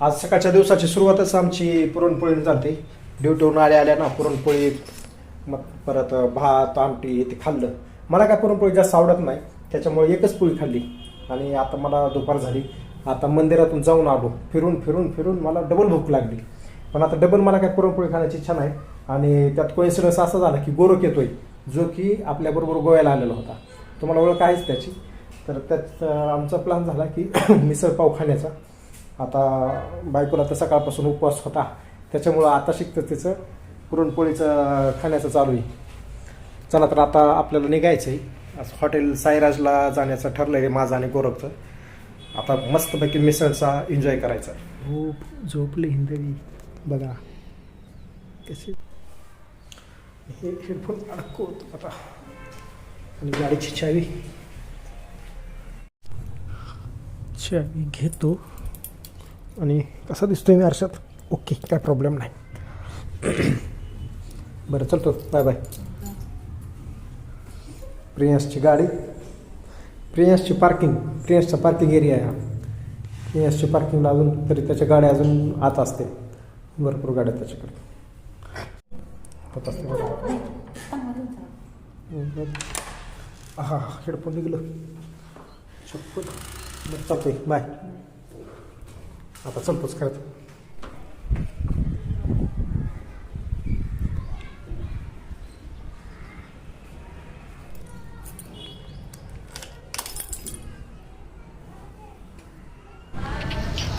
आज सकाळच्या दिवसाची सुरुवातच आमची पुरणपोळीने चालते ड्युटीवरून आल्या आल्या ना पुरणपोळी मग परत भात आमटी हे ते खाल्लं. मला काय पुरणपोळी जास्त आवडत नाही त्याच्यामुळे एकच पोळी खाल्ली. आणि आता मला दुपार झाली. आता मंदिरातून जाऊन आलो. फिरून फिरून फिरून मला डबल भूक लागली. पण आता डबल मला काय पुरणपोळी खाण्याची इच्छा नाही. आणि त्यात कोइन्सिडन्स असा झाला की गोरख येतोय जो की आपल्याबरोबर गोव्याला आलेला होता. तुम्हाला ओळख आहेच त्याची. तर त्यात आमचा प्लॅन झाला की मिसळ पाव खाण्याचा. आता बायकोला तर सकाळपासून उपवास होता. त्याच्यामुळं आता शिकतं त्याचं. पुरणपोळीचं खाण्याचं चालू आहे. चला तर आता आपल्याला निघायचं आहे आज हॉटेल साईराजला जाण्याचं ठरलं आहे माझं आणि गोरखचं आता मस्तपैकी मिसळचा एन्जॉय करायचा. झोप झोपली हिंदवी. बघा. कसे हे हेडफोन अडकवतो आता. आणि गाडीची चावी. चावी घेतो. आणि कसा दिसतोय मी आरशात? ओके काय प्रॉब्लेम नाही. बरं चलतो. बाय बाय प्रियांशची गाडी. प्रियांशची पार्किंग प्रियांशचा पार्किंग एरिया आहे हा. प्रियांशची पार्किंगला अजून तरी त्याच्या गाड्या अजून आत असते. भरपूर गाड्या त्याच्याकडे. होत असते बरोबर. हा हेडफोन निघलं. चप्पल. बरं चालतंय. बाय आता चलतोच खरं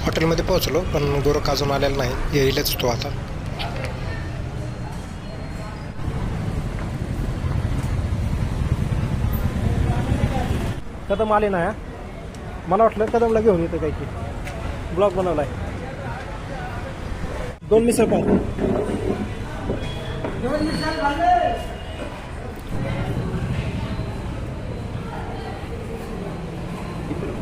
हॉटेलमध्ये पोहोचलो पण गोरख अजून आलेला नाही. येईलच तो आता. कदम आले ना? मला वाटलं कदमला घेऊन येतं काही की ब्लॉग बनवलाय. दोन misal pav.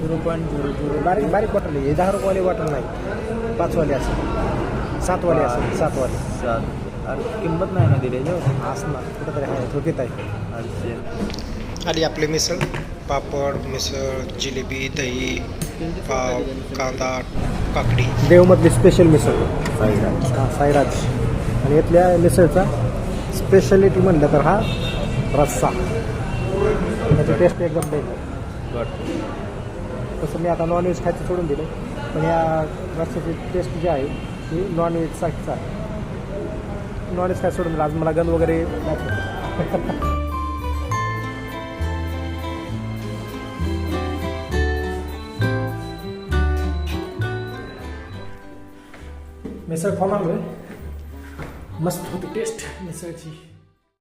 Zero point zero zero. बारीक बारीक बॉटल आहे हे दहा रुपयावाली बॉटल नाही. पाचवाली असेल. सातवाली असेल. सातवाली. सात. अरे किंमत नाही ना दिली असणार. कुठंतरी आहे. थोकीत आहे. आणि आपले मिसळ पापड मिसळ जिलेबी दही पाव कांदा काकडी. देवमधली स्पेशल मिसळ. साईराज हा साईराज. आणि इथल्या मिसळचा स्पेशालिटी म्हणलं तर हा रस्सा. त्याची टेस्ट एकदम बेस्ट तसं मी आता नॉनव्हेज खायचं सोडून दिलं पण या रस्त्याची टेस्ट जी आहे ती नॉनव्हेजसाठीच आहे. नॉनव्हेज काय सोडून दिलं. आज मला गंध वगैरे मिसळ खाऊन आलोय मस्त होती टेस्ट मिसळची.